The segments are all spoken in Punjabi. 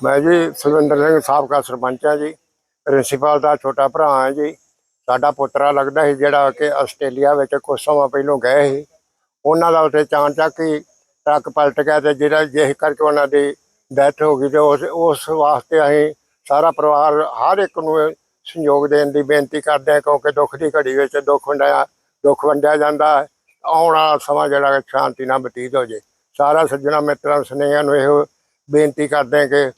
ਮੈਂ ਜੀ ਸੁਲਵਿੰਦਰ ਸਿੰਘ ਸਾਬਕਾ ਸਰਪੰਚ ਹਾਂ ਜੀ, ਪ੍ਰਿੰਸੀਪਲ ਦਾ ਛੋਟਾ ਭਰਾ ਹਾਂ ਜੀ। ਸਾਡਾ ਪੁੱਤਰਾ ਲੱਗਦਾ ਸੀ ਜਿਹੜਾ ਕਿ ਆਸਟ੍ਰੇਲੀਆ ਵਿੱਚ ਕੁਝ ਸਮਾਂ ਪਹਿਲੋਂ ਗਏ ਸੀ। ਉਹਨਾਂ ਦਾ ਉੱਥੇ ਚਾਂਚੱਕ ਹੀ ਟਰੱਕ ਪਲਟ ਗਿਆ ਤੇ ਜਿਹੜਾ ਜਿਸ ਕਰਕੇ ਉਹਨਾਂ ਦੀ ਡੈਥ ਹੋ ਗਈ ਤੇ ਉਸ ਉਸ ਵਾਸਤੇ ਅਸੀਂ ਸਾਰਾ ਪਰਿਵਾਰ ਹਰ ਇੱਕ ਨੂੰ ਸੰਯੋਗ ਦੇਣ ਦੀ ਬੇਨਤੀ ਕਰਦੇ ਹਾਂ ਕਿਉਂਕਿ ਦੁੱਖ ਦੀ ਘੜੀ ਵਿੱਚ ਦੁੱਖ ਵੰਡਿਆ ਦੁੱਖ ਵੰਡਿਆ ਜਾਂਦਾ ਹੈ। ਆਉਣ ਵਾਲਾ ਸਮਾਂ ਜਿਹੜਾ ਸ਼ਾਂਤੀ ਨਾਲ ਬਤੀਤ ਹੋ ਜੇ ਸਾਰਾ ਸੱਜਣਾ ਮਿੱਤਰਾਂ, ਸੁਨੇਹਿਆਂ ਨੂੰ ਇਹੋ ਬੇਨਤੀ ਕਰਦੇ ਹਾਂ ਕਿ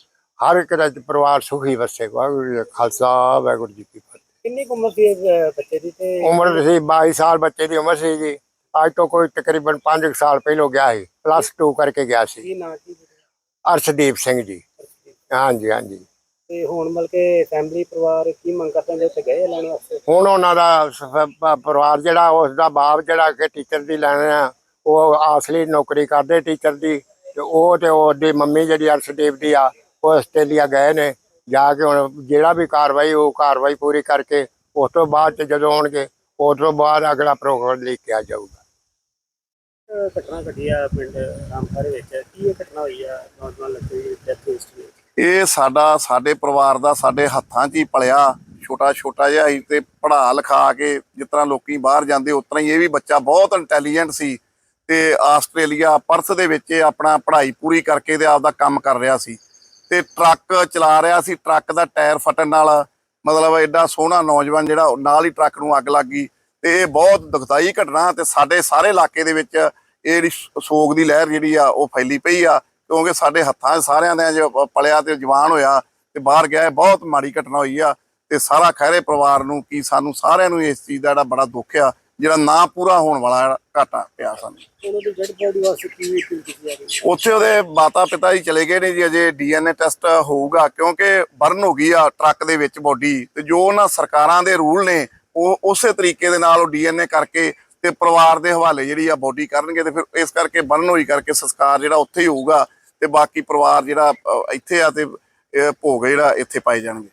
ਹਰ ਇੱਕ ਦਾ ਪਰਿਵਾਰ ਸੁਖੀ ਵਸੇ ਵਾਹਿਗੁਰੂ ਜੀ ਕਾ ਖਾਲਸਾ ਵਾਹਿਗੁਰੂ ਜੀ ਕੀ ਫਤਿਹ। ਕਿੰਨੀ ਕੁ ਉਮਰ ਸੀ ਇਸ, ਅਹ, ਬੱਚੇ ਦੀ ਤੇ? ਉਮਰ ਸੀ 22 ਸਾਲ ਬੱਚੇ ਦੀ ਉਮਰ ਸੀ ਜੀ ਅੱਜ ਤੋਂ ਕੋਈ ਤਕਰੀਬਨ 5 ਸਾਲ ਪਹਿਲੋਂ ਗਿਆ ਸੀ। ਪਲੱਸ 2 ਕਰਕੇ ਗਿਆ ਸੀ। ਕੀ ਨਾਂ ਕੀ ਅਰਸ਼ਦੀਪ ਸਿੰਘ ਜੀ। ਹਾਂਜੀ ਹਾਂਜੀ। ਤੇ ਹੁਣ ਮਤਲਬ ਕਿ ਫੈਮਿਲੀ ਪਰਿਵਾਰ ਕੀ ਮੰਗ ਕਰਦੇ ਨੇ? ਉੱਥੇ ਗਏ ਲੈਣ ਵਾਸਤੇ? ਹੁਣ ਉਹਨਾਂ ਦਾ ਸ- ਪ- ਪਰਿਵਾਰ ਜਿਹੜਾ ਉਸ ਦਾ ਬਾਪ ਜਿਹੜਾ ਕਿ ਟੀਚਰ ਦੀ ਲੈਣ ਆ ਉਹ ਅਸਲੀ ਨੌਕਰੀ ਕਰਦੇ ਟੀਚਰ ਦੀ। ਤੇ ਉਹ ਤੇ ਉਹਦੀ ਮੰਮੀ ਜਿਹੜੀ ਅਰਸ਼ਦੀਪ ਦੀ ਆ ਉਹ ਆਸਟ੍ਰੇਲੀਆ ਗਏ ਨੇ ਜਾ ਕੇ ਹੁਣ ਜਿਹੜਾ ਵੀ ਕਾਰਵਾਈ ਉਹ ਕਾਰਵਾਈ ਪੂਰੀ ਕਰਕੇ ਉਸ ਤੋਂ ਬਾਅਦ ਚ ਜਦੋਂ ਆਉਣਗੇ ਉਸ ਤੋਂ ਬਾਅਦ ਅਗਲਾ ਪ੍ਰੋਗਰਾਮ ਲੈ ਕੇ ਆ ਜਾਊਗਾ। ਅਹ, ਘਟਨਾ ਘਟੀ ਆ ਪਿੰਡ ਰਾਮਖਾਰੇ ਵਿੱਚ ਕੀ ਇਹ ਘਟਨਾ ਹੋਈ ਆ ਨੌਜਵਾਨ ਲੜਕੇ ਦੀ ਡੈਥ ਹੋਈ ਸੀ? ਇਹ ਸਾਡਾ ਸਾਡੇ ਪਰਿਵਾਰ ਦਾ ਸਾਡੇ ਹੱਥਾਂ 'ਚ ਹੀ ਪਲਿਆ ਛੋਟਾ ਛੋਟਾ ਜਿਹਾ ਹੀ ਤੇ ਪੜ੍ਹਾ ਲਿਖਾ ਕੇ ਜਿਸ ਤਰ੍ਹਾਂ ਲੋਕੀ ਬਾਹਰ ਜਾਂਦੇ ਉਸ ਤਰ੍ਹਾਂ ਹੀ ਇਹ ਵੀ ਬੱਚਾ ਬਹੁਤ ਇੰਟੈਲੀਜੈਂਟ ਸੀ ਤੇ ਆਸਟ੍ਰੇਲੀਆ ਪਰਥ ਦੇ ਵਿੱਚ ਇਹ ਆਪਣਾ ਪੜ੍ਹਾਈ ਪੂਰੀ ਕਰਕੇ ਤੇ ਆਪਦਾ ਕੰਮ ਕਰ ਰਿਹਾ ਸੀ। ਤੇ ਟਰੱਕ ਚਲਾ ਰਿਹਾ ਸੀ, ਟਰੱਕ ਦਾ ਟਾਇਰ ਫਟਣ ਨਾਲ ਮਤਲਬ ਐਡਾ ਸੋਹਣਾ ਨੌਜਵਾਨ ਜਿਹੜਾ ਨਾਲ ਹੀ ਟਰੱਕ ਨੂੰ ਅੱਗ ਲੱਗ ਗਈ ਤੇ ਇਹ ਬਹੁਤ ਦੁਖਦਾਈ ਘਟਨਾ ਤੇ ਸਾਡੇ ਸਾਰੇ ਇਲਾਕੇ ਦੇ ਵਿੱਚ ਇਹ ਜਿਹੜੀ ਸੋਗ ਦੀ ਲਹਿਰ ਜਿਹੜੀ ਆ ਉਹ ਫੈਲੀ ਪਈ ਆ, ਕਿਉਂਕਿ ਸਾਡੇ ਹੱਥਾਂ 'ਚ ਸਾਰਿਆਂ ਦੇ ਜੋ ਪਲਿਆ ਤੇ ਜਵਾਨ ਹੋਇਆ ਤੇ ਬਾਹਰ ਗਿਆ ਬਹੁਤ ਮਾੜੀ ਘਟਨਾ ਹੋਈ ਆ ਤੇ ਸਾਰਾ ਖੈਰੇ ਪਰਿਵਾਰ ਨੂੰ ਕੀ ਸਾਨੂੰ ਸਾਰਿਆਂ ਨੂੰ ਇਸ ਚੀਜ਼ ਦਾ ਜਿਹੜਾ ਬੜਾ ਦੁੱਖ ਆ ਜਿਹੜਾ ਨਾ ਪੂਰਾ ਹੋਣ ਵਾਲਾ ਘਾਟਾ ਪਿਆ ਸਾਨੂੰ। ਉਹਨਾਂ ਦੀ ਡੈਡ ਬੋਡੀ ਵਾਸਤੇ ਕੀ ਅਪੀਲ ਕੀਤੀ ਜਾ ਰਹੀ ਹੈ ਉੱਥੇ ਉਹਦੇ ਮਾਤਾ ਪਿਤਾ ਹੀ ਚਲੇ ਗਏ ਨੇ ਜੀ ਅਜੇ ਡੀਐਨਏ ਟੈਸਟ ਹੋਊਗਾ ਕਿਉਂਕਿ ਬਰਨ ਹੋ ਗਈ ਆ ਟਰੱਕ ਦੇ ਵਿੱਚ ਬੋਡੀ ਤੇ ਜੋ ਉਹਨਾਂ ਸਰਕਾਰਾਂ ਦੇ ਰੂਲ ਨੇ ਉਹ ਉਸੇ ਤਰੀਕੇ ਦੇ ਨਾਲ ਉਹ ਡੀਐਨਏ ਕਰਕੇ ਤੇ ਪਰਿਵਾਰ ਦੇ ਹਵਾਲੇ ਜਿਹੜੀ ਆ ਬੋਡੀ ਕਰਨਗੇ ਤੇ ਫਿਰ ਇਸ ਕਰਕੇ ਬਰਨ ਹੋਈ ਕਰਕੇ ਸੰਸਕਾਰ ਜਿਹੜਾ ਉੱਥੇ ਹੀ ਹੋਊਗਾ ਤੇ ਬਾਕੀ ਪਰਿਵਾਰ ਜਿਹੜਾ ਇੱਥੇ ਆ ਤੇ ਭੋਗ ਜਿਹੜਾ ਇੱਥੇ ਪਾਏ ਜਾਣਗੇ।